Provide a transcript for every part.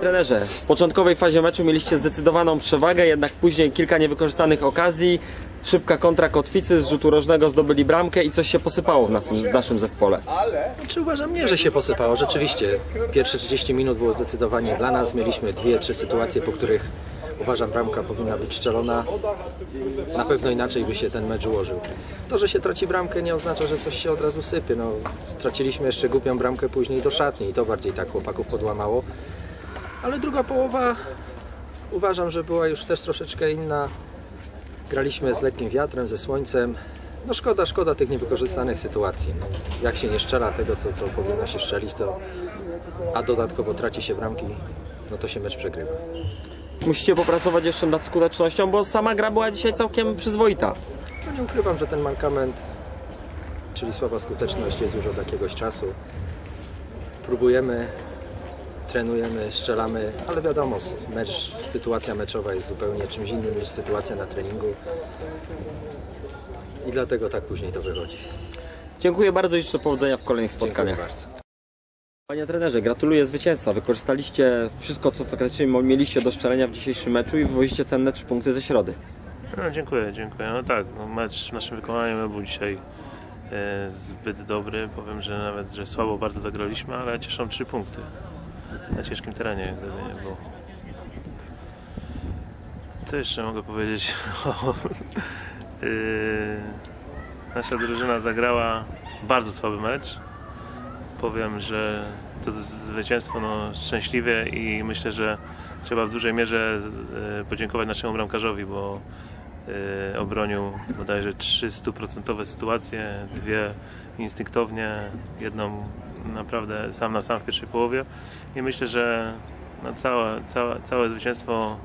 Trenerze, w początkowej fazie meczu mieliście zdecydowaną przewagę, jednak później kilka niewykorzystanych okazji, szybka kontra Kotwicy, z rzutu rożnego zdobyli bramkę i coś się posypało w naszym, w naszym zespole. Czy uważam nie, że się posypało? Rzeczywiście, pierwsze 30 minut było zdecydowanie dla nas. Mieliśmy dwie, trzy sytuacje, po których uważam bramka powinna być strzelona. Na pewno inaczej by się ten mecz ułożył. To, że się traci bramkę nie oznacza, że coś się od razu sypie. No, straciliśmy jeszcze głupią bramkę później do szatni i to bardziej tak chłopaków podłamało. Ale druga połowa uważam, że była już też troszeczkę inna. Graliśmy z lekkim wiatrem, ze słońcem. No szkoda, szkoda tych niewykorzystanych sytuacji. Jak się nie strzela tego, co, co powinno się strzelić, to a dodatkowo traci się bramki, no to się mecz przegrywa. Musicie popracować jeszcze nad skutecznością, bo sama gra była dzisiaj całkiem przyzwoita. No nie ukrywam, że ten mankament, czyli słaba skuteczność jest już od jakiegoś czasu. Próbujemy, trenujemy, strzelamy, ale wiadomo, mecz, sytuacja meczowa jest zupełnie czymś innym niż sytuacja na treningu. I dlatego tak później to wychodzi. Dziękuję bardzo i życzę powodzenia w kolejnych Dziękuję spotkaniach. bardzo. Panie trenerze, gratuluję zwycięstwa. Wykorzystaliście wszystko, co faktycznie mieliście do szczelenia w dzisiejszym meczu i wywozicie cenne trzy punkty ze środy. No, dziękuję, dziękuję. No tak, no, mecz w naszym wykonaniu nie był dzisiaj e, zbyt dobry. Powiem, że nawet, że słabo bardzo zagraliśmy, ale cieszą trzy punkty na ciężkim terenie, gdyby nie było. Co jeszcze mogę powiedzieć? Yy, nasza drużyna zagrała bardzo słaby mecz. Powiem, że to zwycięstwo no, szczęśliwie i myślę, że trzeba w dużej mierze e, podziękować naszemu bramkarzowi, bo e, obronił bodajże trzy stuprocentowe sytuacje, dwie instynktownie, jedną naprawdę sam na sam w pierwszej połowie i myślę, że na całe, całe, całe zwycięstwo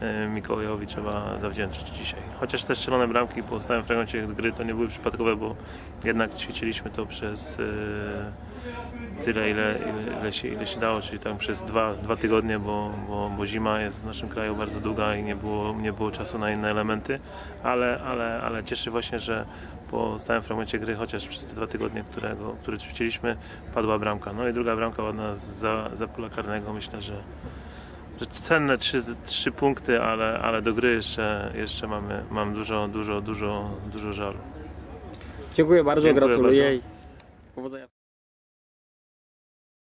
e, Mikołajowi trzeba zawdzięczyć dzisiaj. Chociaż te strzelone bramki po stałym fragmencie gry to nie były przypadkowe, bo jednak ćwiczyliśmy to przez e, tyle, ile, ile, ile, się, ile się dało, czyli tam przez dwa, dwa tygodnie, bo, bo, bo zima jest w naszym kraju bardzo długa i nie było, nie było czasu na inne elementy, ale, ale, ale cieszy właśnie, że po stałym fragmencie gry, chociaż przez te dwa tygodnie, którego, które ćwiczyliśmy, padła bramka. No i druga bramka ładna za, za pola karnego, myślę, że że cenne trzy, trzy punkty, ale, ale do gry jeszcze, jeszcze mamy, mam dużo, dużo, dużo, dużo żalu. Dziękuję bardzo, Dziękuję gratuluję bardzo. powodzenia.